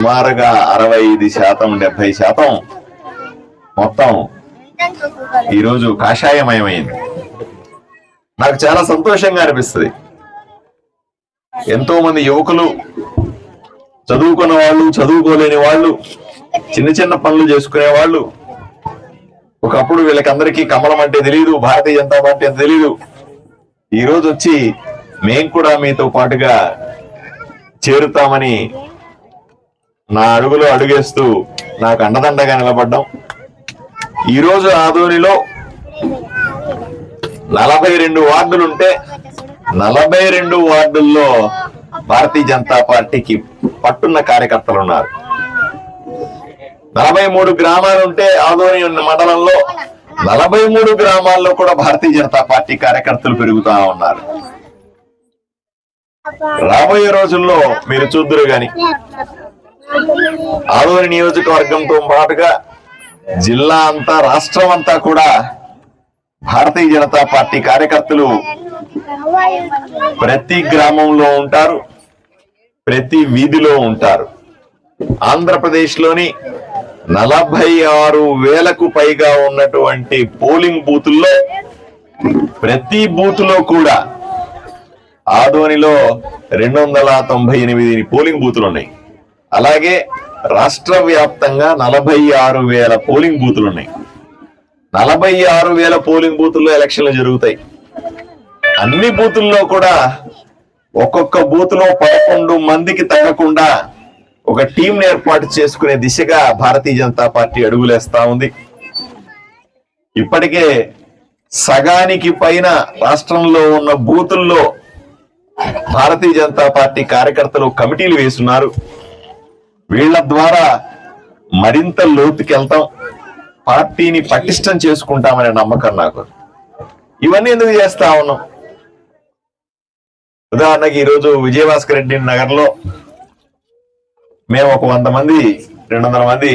సుమారుగా అరవై ఐదు శాతం డెబ్బై శాతం మొత్తం ఈరోజు కాషాయమయమైంది. నాకు చాలా సంతోషంగా అనిపిస్తుంది. ఎంతో మంది యువకులు చదువుకున్న వాళ్ళు చదువుకోలేని వాళ్ళు చిన్న చిన్న పనులు చేసుకునే వాళ్ళు ఒకప్పుడు వీళ్ళకందరికీ కమలం అంటే తెలియదు భారతీయ జనతా పార్టీ అంటే తెలియదు ఈ రోజు వచ్చి మేం కూడా మీతో పాటుగా చేరుతామని నా అడుగులో అడుగేస్తూ నాకు అండదండగా నిలబడ్డం ఈరోజు ఆదోనిలో నలభై రెండు వార్డులుంటే నలభై రెండు వార్డుల్లో భారతీయ జనతా పార్టీకి పట్టున్న కార్యకర్తలు ఉన్నారు నలభై మూడు గ్రామాలుంటే ఆదోని ఉన్న మండలంలో నలభై మూడు గ్రామాల్లో కూడా భారతీయ జనతా పార్టీ కార్యకర్తలు పెరుగుతా ఉన్నారు. రాబోయే రోజుల్లో మీరు చూద్దరు గాని ఆదోని నియోజకవర్గంతో పాటుగా జిల్లా అంతా రాష్ట్రం అంతా కూడా భారతీయ జనతా పార్టీ కార్యకర్తలు ప్రతి గ్రామంలో ఉంటారు ప్రతి వీధిలో ఉంటారు. ఆంధ్రప్రదేశ్లోని నలభై ఆరు వేలకు పైగా ఉన్నటువంటి పోలింగ్ బూతుల్లో ప్రతి బూత్లో కూడా ఆదోనిలో రెండు వందల తొంభై ఎనిమిది పోలింగ్ బూతులు ఉన్నాయి. అలాగే రాష్ట్ర వ్యాప్తంగా నలభై ఆరు వేల పోలింగ్ బూతులు ఉన్నాయి. నలభై ఆరు వేల పోలింగ్ బూతుల్లో ఎలక్షన్లు జరుగుతాయి. అన్ని బూతుల్లో కూడా ఒక్కొక్క బూతులో పదకొండు మందికి తగ్గకుండా ఒక టీం ఏర్పాటు చేసుకునే దిశగా భారతీయ జనతా పార్టీ అడుగులేస్తా ఉంది. ఇప్పటికే సగానికి పైన రాష్ట్రంలో ఉన్న బూతుల్లో భారతీయ జనతా పార్టీ కార్యకర్తలు కమిటీలు వేస్తున్నారు వీళ్ళ ద్వారా మరింత లోతుకెళ్తాం. పార్టీని పటిష్టం చేసుకుంటామనే నమ్మకం నాకు. ఇవన్నీ ఎందుకు చేస్తా ఉన్నాం? ఉదాహరణకి ఈరోజు విజయభాస్కర్ రెడ్డి నగర్లో మేము ఒక వంద మంది రెండు వందల మంది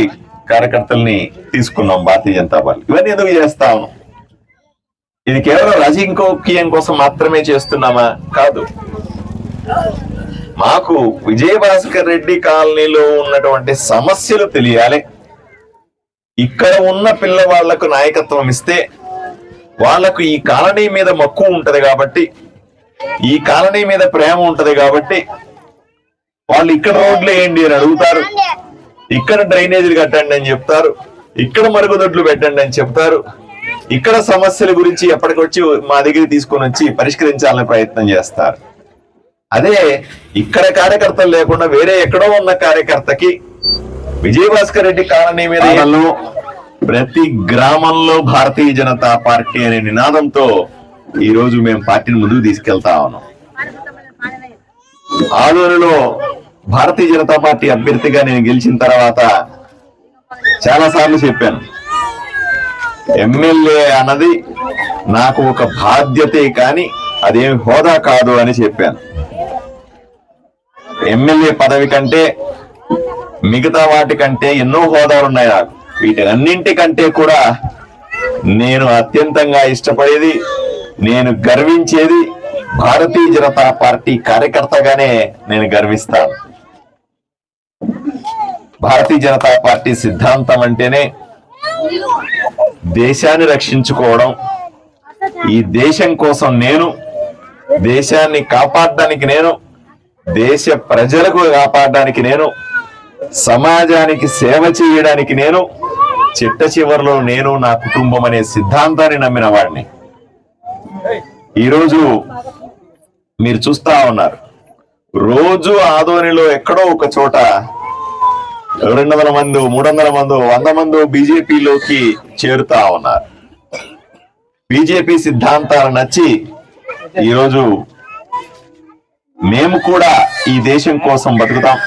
కార్యకర్తల్ని తీసుకున్నాం భారతీయ జనతా పార్టీ. ఇవన్నీ ఎందుకు చేస్తా ఉన్నాం? ఇది కేవలం రాజకీయం కోసం మాత్రమే చేస్తున్నామా? కాదు. మాకు విజయభాస్కర్ రెడ్డి కాలనీలో ఉన్నటువంటి సమస్యలు తెలియాలి. ఇక్కడ ఉన్న పిల్లవాళ్ళకు నాయకత్వం ఇస్తే వాళ్ళకు ఈ కాలనీ మీద మక్కువ ఉంటది కాబట్టి ఈ కాలనీ మీద ప్రేమ ఉంటది కాబట్టి వాళ్ళు ఇక్కడ రోడ్లు వేయండి అని అడుగుతారు. ఇక్కడ డ్రైనేజీలు కట్టండి అని చెప్తారు. ఇక్కడ మరుగుదొడ్లు పెట్టండి అని చెప్తారు. ఇక్కడ సమస్యల గురించి ఎప్పటికొచ్చి మా దగ్గర తీసుకొని వచ్చి పరిష్కరించాలని ప్రయత్నం చేస్తారు. అదే ఇక్కడ కార్యకర్తలు లేకుండా వేరే ఎక్కడో ఉన్న కార్యకర్తకి విజయభాస్కర్ రెడ్డి కాలనీ మీద ప్రతి గ్రామంలో భారతీయ జనతా పార్టీ అనే నినాదంతో ఈ రోజు మేము పార్టీని ముందుకు తీసుకెళ్తా ఉన్నాం. ఆదోనిలో భారతీయ జనతా పార్టీ అభ్యర్థిగా నేను గెలిచిన తర్వాత చాలా సార్లు చెప్పాను. ఎమ్మెల్యే అన్నది నాకు ఒక బాధ్యతే కానీ అదేమి హోదా కాదు అని చెప్పాను. ఎమ్మెల్యే పదవి కంటే మిగతా వాటి కంటే ఎన్నో హోదాలు ఉన్నాయి నాకు. వీటన్నింటికంటే కూడా నేను అత్యంతంగా ఇష్టపడేది నేను గర్వించేది భారతీయ జనతా పార్టీ కార్యకర్తగానే నేను గర్విస్తాను. భారతీయ జనతా పార్టీ సిద్ధాంతం అంటేనే దేశాన్ని రక్షించుకోవడం. ఈ దేశం కోసం నేను దేశాన్ని కాపాడడానికి నేను దేశ ప్రజలకు కాపాడడానికి నేను సమాజానికి సేవ చేయడానికి నేను చిట్ట చివరిలో నేను నా కుటుంబం అనే సిద్ధాంతాన్ని నమ్మిన వాడిని. ఈరోజు మీరు చూస్తా ఉన్నారు. రోజు ఆదోనిలో ఎక్కడో ఒక చోట రెండు వందల మంది మూడు వందల మంది వంద మంది బీజేపీలోకి చేరుతా ఉన్నారు. బీజేపీ సిద్ధాంతాలు నచ్చి ఈరోజు మేము కూడా ఈ దేశం కోసం బతుకుతాం.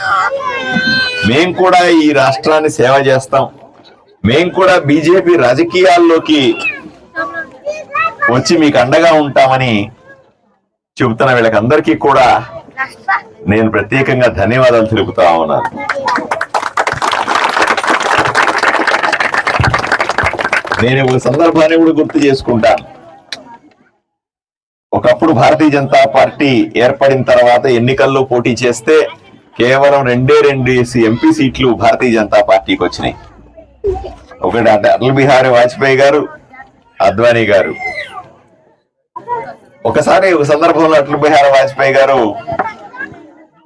మేము కూడా ఈ రాష్ట్రాన్ని సేవ చేస్తాం. మేము కూడా బీజేపీ రాజకీయాల్లోకి వచ్చి మీకు అండగా ఉంటామని చెబుతున్న వీళ్ళకందరికీ కూడా నేను ప్రత్యేకంగా ధన్యవాదాలు తెలుపుతా ఉన్నాను. నేను ఒక సందర్భాన్ని కూడా గుర్తు చేసుకుంటాను. ఇప్పుడు భారతీయ జనతా పార్టీ ఏర్పడిన తర్వాత ఎన్నికల్లో పోటీ చేస్తే కేవలం రెండే రెండు ఎంపీ సీట్లు భారతీయ జనతా పార్టీకి వచ్చినాయి. ఒకటి అటల్ బిహారీ వాజ్పేయి గారు అద్వానీ గారు. ఒకసారి ఒక సందర్భంలో అటల్ బిహారీ వాజ్పేయి గారు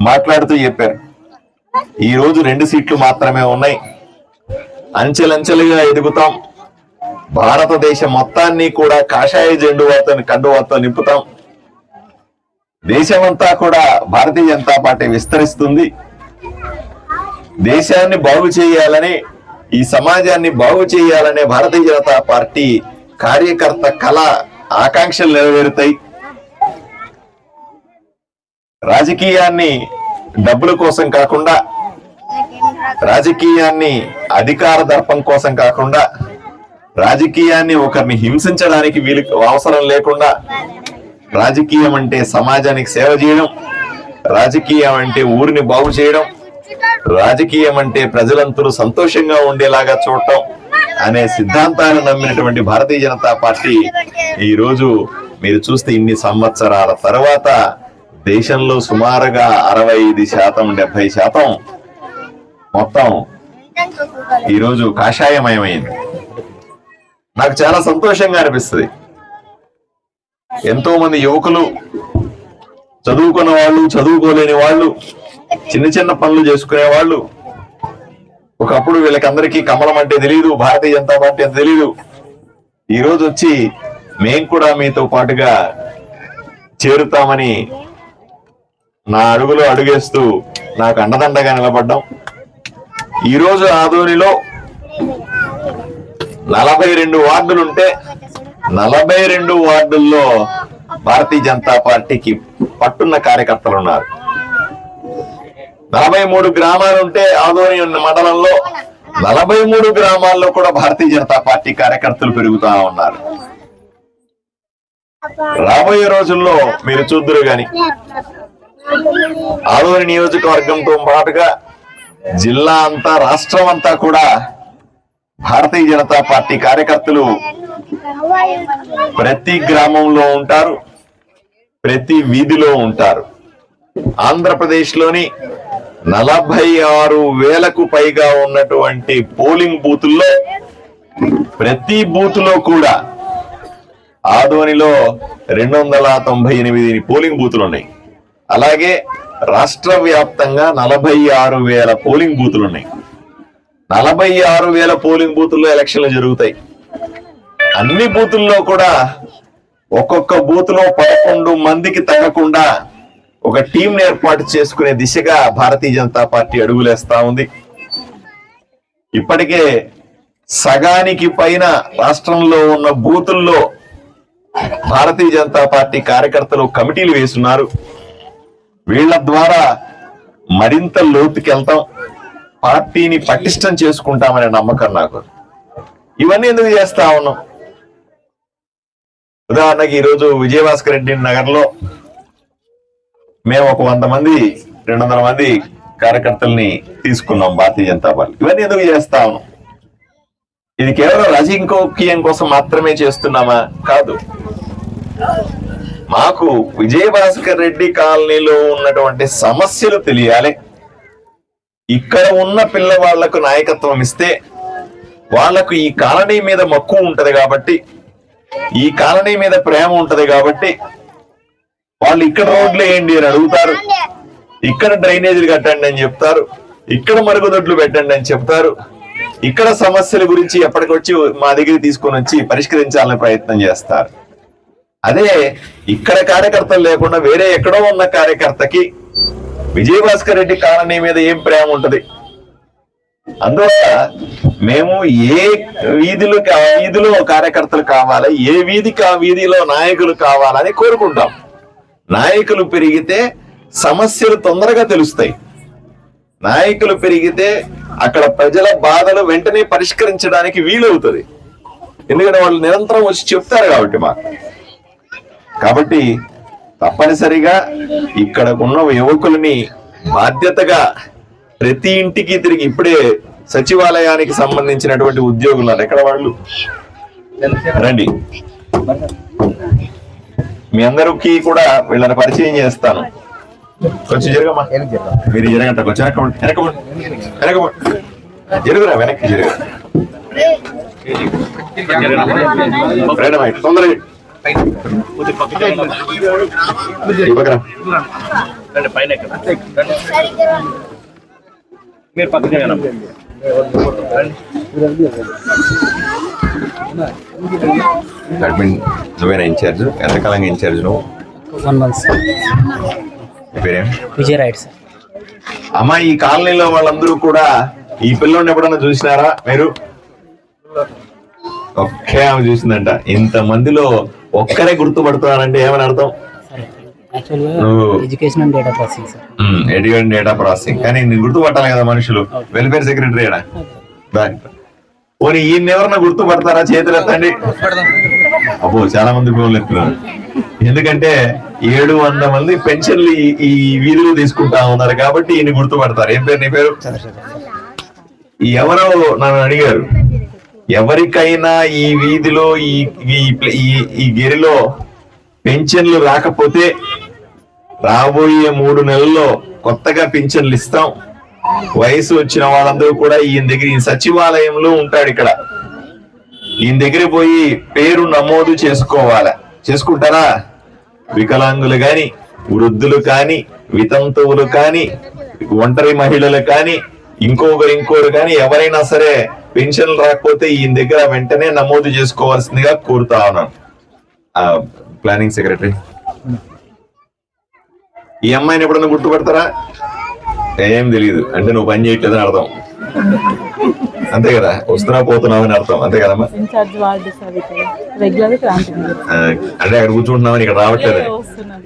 మాట్లాడుతూ చెప్పారు ఈ రోజు రెండు సీట్లు మాత్రమే ఉన్నాయి. అంచెలంచెలుగా ఎదుగుతాం. భారతదేశం మొత్తాన్ని కూడా కాషాయ జెండువాతో కండువాతో నింపుతాం. దేశమంతా కూడా భారతీయ జనతా పార్టీ విస్తరిస్తుంది. దేశాన్ని బాగు చేయాలని ఈ సమాజాన్ని బాగు చేయాలనే భారతీయ జనతా పార్టీ కార్యకర్త కళ ఆకాంక్షలు నెరవేరుతాయి. రాజకీయాన్ని డబ్బుల కోసం కాకుండా రాజకీయాన్ని అధికార దర్పం కోసం కాకుండా రాజకీయాన్ని ఒకరిని హింసించడానికి వీలు అవసరం లేకుండా రాజకీయం అంటే సమాజానికి సేవ చేయడం రాజకీయం అంటే ఊరిని బాగు చేయడం రాజకీయం అంటే ప్రజలందరూ సంతోషంగా ఉండేలాగా చూడటం అనే సిద్ధాంతాన్ని నమ్మినటువంటి భారతీయ జనతా పార్టీ ఈరోజు మీరు చూస్తే ఇన్ని సంవత్సరాల తర్వాత దేశంలో సుమారుగా అరవై ఐదు శాతం డెబ్బై శాతం మొత్తం ఈరోజు కాషాయమయమైంది. నాకు చాలా సంతోషంగా అనిపిస్తుంది. ఎంతో మంది యువకులు చదువుకున్న వాళ్ళు చదువుకోలేని వాళ్ళు చిన్న చిన్న పనులు చేసుకునే వాళ్ళు ఒకప్పుడు వీళ్ళకందరికీ కమలం అంటే తెలియదు భారతీయ జనతా పార్టీ అని తెలియదు ఈ రోజు వచ్చి మేం కూడా మీతో పాటుగా చేరుతామని నా అడుగులో అడుగేస్తూ నాకు అండదండగా నిలబడ్డాం. ఈ రోజు నలభై రెండు వార్డులుంటే నలభై రెండు వార్డుల్లో భారతీయ జనతా పార్టీకి పట్టున్న కార్యకర్తలు ఉన్నారు నలభై మూడు గ్రామాలుంటే ఆదోని ఉన్న మండలంలో నలభై మూడు గ్రామాల్లో కూడా భారతీయ జనతా పార్టీ కార్యకర్తలు పెరుగుతా ఉన్నారు. రాబోయే రోజుల్లో మీరు చూద్దురు గాని ఆదోని నియోజకవర్గంతో పాటుగా జిల్లా అంతా రాష్ట్రం అంతా కూడా భారతీయ జనతా పార్టీ కార్యకర్తలు ప్రతి గ్రామంలో ఉంటారు ప్రతి వీధిలో ఉంటారు. ఆంధ్రప్రదేశ్లోని నలభై ఆరు వేలకు పైగా ఉన్నటువంటి పోలింగ్ బూతుల్లో ప్రతి బూతులో కూడా ఆదోనిలో రెండు వందల తొంభై ఎనిమిది పోలింగ్ బూతులు ఉన్నాయి. అలాగే రాష్ట్ర వ్యాప్తంగా నలభై ఆరు వేల పోలింగ్ బూతులు ఉన్నాయి. నలభై ఆరు వేల పోలింగ్ బూతుల్లో ఎలక్షన్లు జరుగుతాయి. అన్ని బూతుల్లో కూడా ఒక్కొక్క బూతులో పదకొండు మందికి తగ్గకుండా ఒక టీం ఏర్పాటు చేసుకునే దిశగా భారతీయ జనతా పార్టీ అడుగులేస్తా ఉంది. ఇప్పటికే సగానికి పైన రాష్ట్రంలో ఉన్న బూతుల్లో భారతీయ జనతా పార్టీ కార్యకర్తలు కమిటీలు వేస్తున్నారు వీళ్ళ ద్వారా మరింత లోతుకెళ్తాం. పార్టీని పటిష్టం చేసుకుంటామనే నమ్మకం నాకు. ఇవన్నీ ఎందుకు చేస్తా ఉన్నాం? ఉదాహరణకి ఈరోజు విజయభాస్కర్ రెడ్డి నగర్లో మేము ఒక వంద మంది రెండు వందల మంది కార్యకర్తల్ని తీసుకున్నాం భారతీయ జనతా పార్టీ ఇవన్నీ ఎందుకు చేస్తా ఇది కేవలం రాజకీయం కోసం మాత్రమే చేస్తున్నామా? కాదు. మాకు విజయభాస్కర్ రెడ్డి కాలనీలో ఉన్నటువంటి సమస్యలు తెలియాలి. ఇక్కడ ఉన్న పిల్లవాళ్ళకు నాయకత్వం ఇస్తే వాళ్ళకు ఈ కాలనీ మీద మక్కువ ఉంటది కాబట్టి ఈ కాలనీ మీద ప్రేమ ఉంటది కాబట్టి వాళ్ళు ఇక్కడ రోడ్లు వేయండి అని అడుగుతారు. ఇక్కడ డ్రైనేజీలు కట్టండి అని చెప్తారు. ఇక్కడ మరుగుదొడ్లు పెట్టండి అని చెప్తారు. ఇక్కడ సమస్యల గురించి ఎప్పటికొచ్చి మా దగ్గర తీసుకొని వచ్చి పరిష్కరించాలని ప్రయత్నం చేస్తారు. అదే ఇక్కడ కార్యకర్తలు లేకుండా వేరే ఎక్కడో ఉన్న కార్యకర్తకి విజయభాస్కర్ రెడ్డి కాలనీ మీద ఏం ప్రేమ ఉంటది? అందువల్ల మేము ఏ వీధిలో ఆ వీధిలో కార్యకర్తలు కావాలి ఏ వీధికి ఆ వీధిలో నాయకులు కావాలని కోరుకుంటాం. నాయకులు పెరిగితే సమస్యలు తొందరగా తెలుస్తాయి. నాయకులు పెరిగితే అక్కడ ప్రజల బాధలు వెంటనే పరిష్కరించడానికి వీలవుతుంది. ఎందుకంటే వాళ్ళు నిరంతరం వచ్చి చెప్తారు కాబట్టి మాకు. కాబట్టి తప్పనిసరిగా ఇక్కడ ఉన్న యువకులని బాధ్యతగా ప్రతి ఇంటికి తిరిగి ఇప్పుడే సచివాలయానికి సంబంధించినటువంటి ఉద్యోగులు ఉన్నారు. ఎక్కడ వాళ్ళు? రండి. మీ అందరికి కూడా వీళ్ళని పరిచయం చేస్తాను. కొంచెం జరగమ్మా. మీరు జరగంట కొంచెం జరుగురా వెనక్కి జరుగు. తొందరగా పైన మీరు పక్కన అడ్మిన్ నువ్వేనా ఇన్ఛార్జ్ ఎంతకాలంగా ఇన్ఛార్జ్ నువ్వు? వన్ మంత్ సార్ పేరేం? విజయ్ రైట్ సార్ అమ్మా ఈ కాలనీలో వాళ్ళందరూ కూడా ఈ పిల్లోని ఎప్పుడన్నా చూసినారా మీరు? ఒకే ఆమె చూసిందంట. ఇంత మందిలో ఒక్కరే గుర్తుపడుతున్నారంటే ఏమని అర్థం? Education data processing sir education data processing కానీ నేను గుర్తుపట్టాలి కదా మనుషులు. వెల్ఫేర్ సెక్రటరీ పోనీ ఈయన ఎవరన్నా గుర్తుపడతారా చేతులు ఎత్తండి? అబ్బో చాలా మంది ఫోన్లు ఎత్తున్నారు. ఎందుకంటే ఏడు వంద మంది పెన్షన్లు ఈ- వీధిలో తీసుకుంటా ఉన్నారు కాబట్టి ఈయన గుర్తుపడతారు. ఏం పేరు నీ పేరు? ఎవరో నన్ను అడిగారు. ఎవరికైనా ఈ వీధిలో ఈ- ఈ గిరిలో పెన్షన్లు రాకపోతే రాబోయే మూడు నెలల్లో కొత్తగా పింఛన్లు ఇస్తాం. వయసు వచ్చిన వాళ్ళందరూ కూడా ఈయన దగ్గర ఈ సచివాలయంలో ఉంటాడు ఇక్కడ. ఈయన దగ్గర పోయి పేరు నమోదు చేసుకోవాలా. చేసుకుంటారా? వికలాంగులు కానీ వృద్ధులు కాని వితంతువులు కాని ఒంటరి మహిళలు కాని ఇంకొకరు ఇంకోరు కాని ఎవరైనా సరే పెన్షన్లు రాకపోతే ఈయన దగ్గర వెంటనే నమోదు చేసుకోవాల్సిందిగా కోరుతా ఉన్నాను. Planning secretary. ఈ అమ్మాయిని ఎప్పుడన్నా గుర్తుపడతారా? ఏం తెలియదు అంటే నువ్వు పని చేయట్లేదని అర్థం. అంతే కదా? వస్తున్నా పోతున్నావు అని అర్థం. అంతే కదమ్మా? అంటే అక్కడ కూర్చుంటున్నావు ఇక్కడ రావట్లేదు.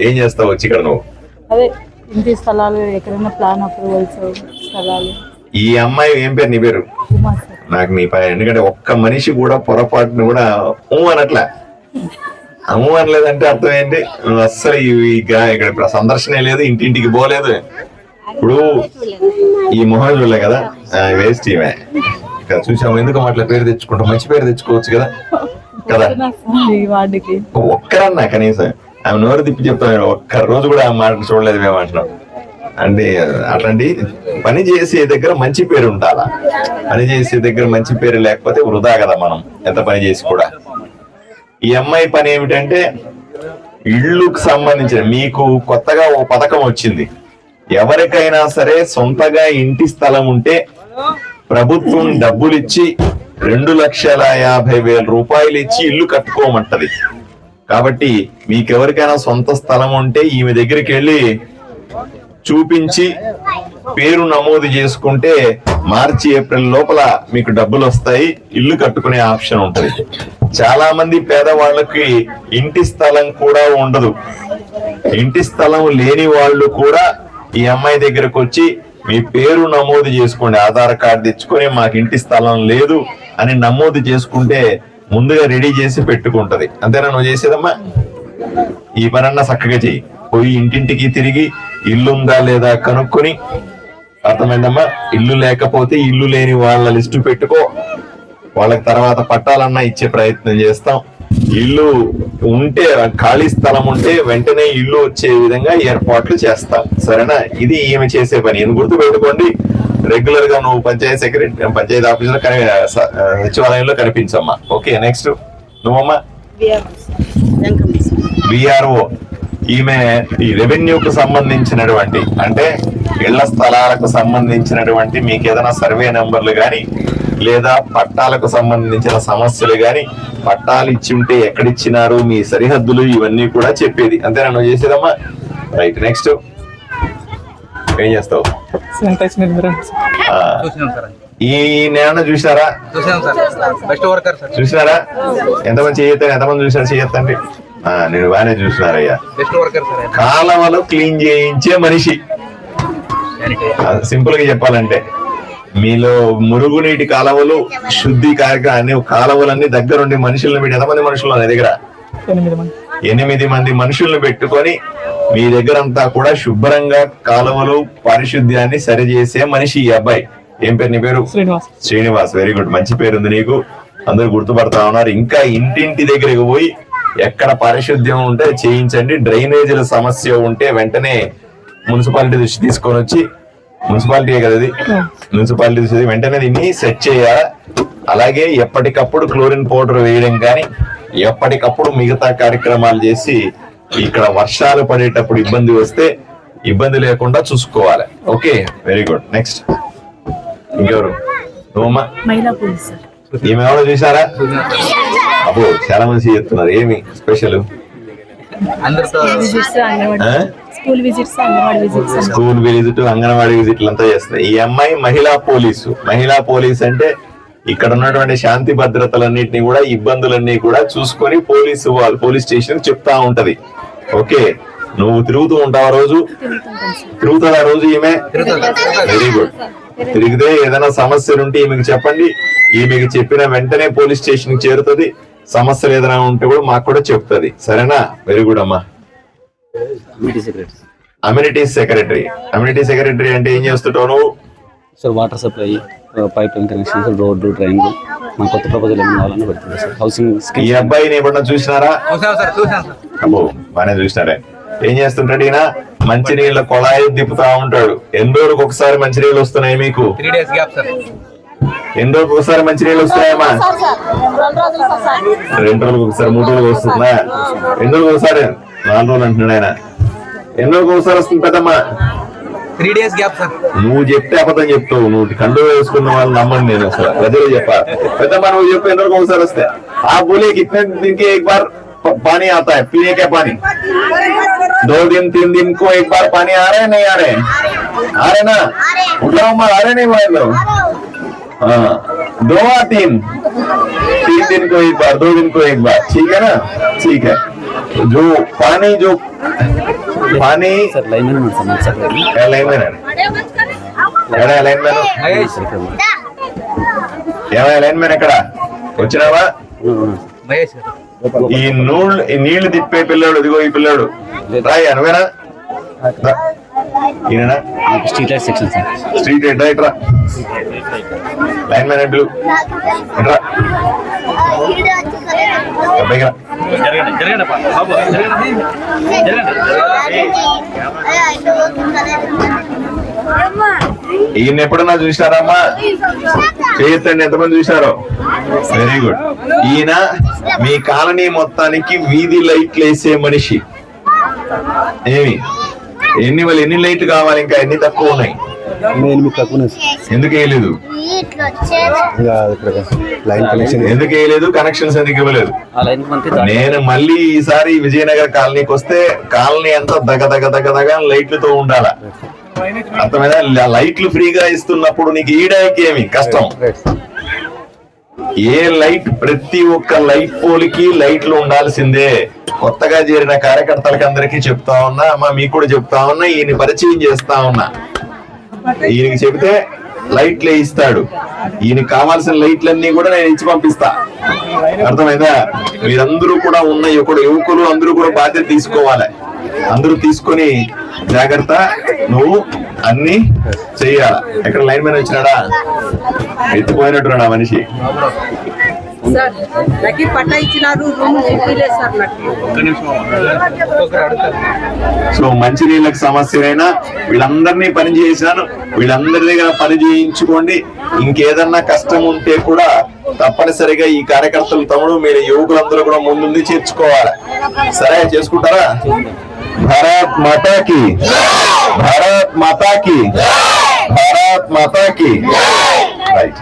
ఏం చేస్తావు వచ్చి ఇక్కడ నువ్వు? అదే ఇంటి స్థలాలు ఎక్కడైనా ప్లాన్ అప్రూవల్స్ స్థలాలు. ఈ అమ్మాయి ఏం పేరు? నీ పేరు? నాకు నీ పని ఎందుకంటే ఒక్క మనిషి కూడా పొరపాటును కూడా అనట్లా. అమ్ము అనలేదంటే అర్థం ఏంటి అస్సలు ఇక్కడ ఇప్పుడు సందర్శనే లేదు ఇంటింటికి పోలేదు. ఇప్పుడు ఈ మొహం చూడలే కదా వేస్ట్ ఈమె. ఇక్కడ చూసాము ఎందుకు అట్లా పేరు తెచ్చుకుంటాం? మంచి పేరు తెచ్చుకోవచ్చు కదా? కదా? ఒక్కరన్నా కనీసం. ఆమె నోరు తిప్పి చెప్తాను ఒక్క రోజు కూడా ఆ మాట చూడలేదు మేము అంటున్నాం. అంటే అట్లాంటి పని చేసే దగ్గర మంచి పేరు ఉండాలా? పని చేసే దగ్గర మంచి పేరు లేకపోతే వృధా కదా మనం. ఎంత పని చేసి కూడా? ఈ అమ్మాయి పని ఏమిటంటే ఇళ్ళుకు సంబంధించిన మీకు కొత్తగా ఓ పథకం వచ్చింది. ఎవరికైనా సరే సొంతగా ఇంటి స్థలం ఉంటే ప్రభుత్వం డబ్బులు ఇచ్చి రెండు లక్షల యాభై వేల రూపాయలు ఇచ్చి ఇల్లు కట్టుకోమంటది. కాబట్టి మీకెవరికైనా సొంత స్థలం ఉంటే ఈమె దగ్గరికి వెళ్ళి చూపించి పేరు నమోదు చేసుకుంటే మార్చి ఏప్రిల్ లోపల మీకు డబ్బులు వస్తాయి. ఇల్లు కట్టుకునే ఆప్షన్ ఉంటుంది. చాలా మంది పేదవాళ్ళకి ఇంటి స్థలం కూడా ఉండదు. ఇంటి స్థలం లేని వాళ్ళు కూడా ఈ అమ్మాయి దగ్గరకు వచ్చి మీ పేరు నమోదు చేసుకోండి. ఆధార్ కార్డు తెచ్చుకొని మాకు ఇంటి స్థలం లేదు అని నమోదు చేసుకుంటే ముందుగా రెడీ చేసి పెట్టుకుంటది. అంతేనా నువ్వు చేసేదమ్మా? ఈ పనన్నా చక్కగా చెయ్యి. పోయి ఇంటింటికి తిరిగి ఇల్లు ఉందా లేదా కనుక్కొని అర్థమైందమ్మా? ఇల్లు లేకపోతే ఇల్లు లేని వాళ్ళ లిస్టు పెట్టుకో. వాళ్ళకి తర్వాత పట్టాలన్నా ఇచ్చే ప్రయత్నం చేస్తాం. ఇల్లు ఉంటే ఖాళీ స్థలం ఉంటే వెంటనే ఇల్లు వచ్చే విధంగా ఏర్పాట్లు చేస్తాం. సరేనా? ఇది ఈమె చేసే పని. ఇది గుర్తు పెట్టుకోండి రెగ్యులర్గా నువ్వు పంచాయతీ సెక్రటరీ పంచాయతీ ఆఫీసులో కని స- సచివాలయంలో కనిపించమ్మా. Okay next. నువ్వమ్మా? విఆర్ఓ ఈమె ఈ రెవెన్యూకు సంబంధించినటువంటి అంటే ఇళ్ళ స్థలాలకు సంబంధించినటువంటి మీకు ఏదైనా సర్వే నెంబర్లు గాని లేదా పట్టాలకు సంబంధించిన సమస్యలు గాని పట్టాలు ఇచ్చి ఉంటే ఎక్కడిచ్చినారు మీ సరిహద్దులు ఇవన్నీ కూడా చెప్పేది. అంతేనా నువ్వు చేసేదమ్మా? Right next. ఏం చేస్తావు? ఈ నేన చూసారా చూసినాం సార్ బెస్ట్ వర్కర్ సార్ చూసినారా? ఎంతమంది చేయొద్దు ఎంతమంది చూసారు చేయొద్దండి నేను బాగానే చూసినారయ్యా. కాలవలు క్లీన్ చేయించే మనిషి. సింపుల్గా చెప్పాలంటే మీలో మురుగునీటి కాలువలు శుద్ధి కార్యక్రమం అన్ని కాలువలన్నీ దగ్గరుండి మనుషులను పెట్టి ఎంతమంది మనుషులు నీ దగ్గర? ఎనిమిది మంది. మనుషులను పెట్టుకొని మీ దగ్గర అంతా కూడా శుభ్రంగా కాలువలు పారిశుద్ధ్యాన్ని సరిచేసే మనిషి ఈ అబ్బాయి. ఏం పేరు నీ పేరు? శ్రీనివాస్. శ్రీనివాస్ వెరీ గుడ్ మంచి పేరు ఉంది నీకు. అందరూ గుర్తుపడతా ఉన్నారు. ఇంకా ఇంటింటి దగ్గరికి పోయి ఎక్కడ పారిశుద్ధ్యం ఉంటే చేయించండి. డ్రైనేజీల సమస్య ఉంటే వెంటనే మున్సిపాలిటీ దృష్టి తీసుకొని వచ్చి మున్సిపాలిటీ కదా ఇది? మున్సిపాలిటీ దృష్టి వెంటనే దీన్ని సెట్ చేయాలి? అలాగే ఎప్పటికప్పుడు క్లోరిన్ పౌడర్ వేయడం కానీ ఎప్పటికప్పుడు మిగతా కార్యక్రమాలు చేసి ఇక్కడ వర్షాలు పడేటప్పుడు ఇబ్బంది వస్తే ఇబ్బంది లేకుండా చూసుకోవాలి. Okay very good. నెక్స్ట్. ఇంకెవరు? ఈమె ఎవరో చూసారా అబ్బో చాలా మంది చెప్తున్నారు. ఏమి special school visits anganwadi. Visits school visit anganwadi విజిట్లు అంతా చేస్తాయి ఈ అమ్మాయి మహిళా పోలీసు. మహిళా పోలీస్ అంటే ఇక్కడ ఉన్నటువంటి శాంతి భద్రతలన్నింటినీ కూడా ఇబ్బందులన్నీ కూడా చూసుకొని పోలీసు వాళ్ళు పోలీస్ స్టేషన్ చెప్తా ఉంటది. ఓకే? నువ్వు తిరుగుతూ ఉంటావు ఆ రోజు? తిరుగుతుంది ఆ రోజు ఈమె? వెరీ గుడ్ తిరిగితే ఏదైనా సమస్యలు ఉంటే ఈమెకి చెప్పండి. ఈమెకి చెప్పిన వెంటనే పోలీస్ స్టేషన్కి చేరుతుంది. సమస్యలు ఏదైనా ఉంటే కూడా మాకు కూడా చెప్తుంది. సరేనా? వెరీ గుడ్ అమ్మా. అమ్యూనిటీ సెక్రటరీ అమ్యూనిటీ సెక్రటరీ అంటే ఏం చేస్తుంటావు నువ్వు? Sir water supply pipe line connections road డ్రైన్లు మన కొత్త ప్రపోజల్ ఏమైనా కావాలని పెడుతుంది సార్ హౌసింగ్ ఈ అబ్బాయిని ఎప్పుడన్నా చూసినారా? చూసాం సార్ చూసాం సార్ అబ్బో బానే చూసినారే. ఏం చేస్తుంటాడు ఈయన? మంచినీళ్ళ కొళాయి తిప్పుతా ఉంటాడు. ఎన్ని రోజులకు ఒకసారి మంచినీళ్ళు వస్తున్నాయి మీకు? త్రీ డేస్ గ్యాప్ సార్ ఎన్ని రోజులకు ఒకసారి మంచినీళ్ళు వస్తున్నాయమ్మా రెండు రోజులకు ఒకసారి మూడు రోజులకు వస్తుందా ఎన్ని రోజులకు ఒకసారి నాలుగు రోజులు అంటున్నాడు ఆయన ఎన్ని రోజులకు ఒకసారి వస్తుంది పెద్దమ్మా త్రీ డేస్ గ్యాప్ సార్ నువ్వు చెప్తే అబద్ధం చెప్తావు నువ్వు కండు వేసుకున్న వాళ్ళు నమ్మను నేను అసలు ప్రజలు చెప్పా పెద్దమ్మ నువ్వు చెప్పు ఎన్ని రోజులకు ఒకసారి వస్తే ఆ बोले कितने दिन के एक बार प- पानी आता है पीने का पानी दो दिन तीन दिन को एक बार पानी आ रहे हैं नहीं आ रहे हैं आ रहे ना उठाओ मत आ रहे नहीं भाई लोग हाँ दो या तीन तीन दिन को एक बार दो दिन को एक बार ठीक है ना ठीक है जो पानी जो पानी సార్ లైన్ మ్యాన్ సార్ మన సెక్రటరీ లైన్ మ్యాన్ ఎక్కడ లైన్ మ్యాన్ మహేష్ ఏమైనా లైన్ మ్యాన్ ఎక్కడ వచ్చినావా మహేష్ సార్ ఈ నూళ్ళు ఈ నీళ్లు తిప్పే పిల్లాడు ఇదిగో ఈ పిల్లాడు రాయ్ అనువేనా రా. ఈయననా street light section sir. Street right right రా. లైన్ మ్యాన్ అంటే రా. అబ్బాయికి రా. ఈయన ఎప్పుడన్నా చూసినారమ్మా చేయొద్దండి ఎంతమంది చూశారో వెరీ గుడ్ ఈయన మీ కాలనీ మొత్తానికి వీధి లైట్లు వేసే మనిషి. ఏమి? ఎన్ని వాళ్ళు ఎన్ని లైట్లు కావాలి? ఇంకా ఎన్ని తక్కువ ఉన్నాయి? ఎనిమిది తక్కువ ఎందుకు వేయలేదు? లైన్ కనెక్షన్ ఎందుకు వేయలేదు? కనెక్షన్స్ ఎందుకు ఇవ్వలేదు? ఆ లైన్ మంత్రి నేను మళ్ళీ ఈసారి విజయనగర్ కాలనీకి వస్తే కాలనీ అంతా దగ దగ దగ దగ లైట్లతో ఉండాల? అర్థమైనా ల- లైట్లు ఫ్రీగా ఇస్తున్నప్పుడు నీకు ఈడానికి ఏమి కష్టం ఏ లైట్ ప్రతి ఒక్క లైట్ పోల్కి లైట్లు ఉండాల్సిందే. కొత్తగా చేరిన కార్యకర్తలకి అందరికీ చెప్తా ఉన్నా అమ్మా మీకు కూడా చెప్తా ఉన్నా ఈయన పరిచయం చేస్తా ఉన్నా. ఈయనకి చెబితే లైట్లు ఇస్తాడు. ఈయనకి కావాల్సిన లైట్లన్నీ కూడా నేను ఇచ్చి పంపిస్తా. అర్థమైందా? మీరందరూ కూడా ఉన్న యువకుడు యువకులు అందరూ కూడా బాధ్యత తీసుకోవాలి. అందరూ తీసుకొని జాగ్రత్త. నువ్వు అన్ని చెయ్యాల ఎక్కడ లైన్ మ్యాన్ వచ్చినాడా? ఎత్తిపోయినట్టున్నాడు మనిషి. సార్ నాకు పట్టా ఇచ్చినారు రూమ్ సార్ నాకు. సో మంచినీళ్ళకి సమస్యలైనా వీళ్ళందరినీ పని చేశాను వీళ్ళందరి దగ్గర పని చేయించుకోండి. ఇంకేదన్నా కష్టం ఉంటే కూడా తప్పనిసరిగా ఈ కార్యకర్తలు తమ్ముడు మీరు యువకులందరూ కూడా ముందుండి చేర్చుకోవాలి. సరే చేసుకుంటారా? भारत माता की। भारत माता की। भारत माता की। राइट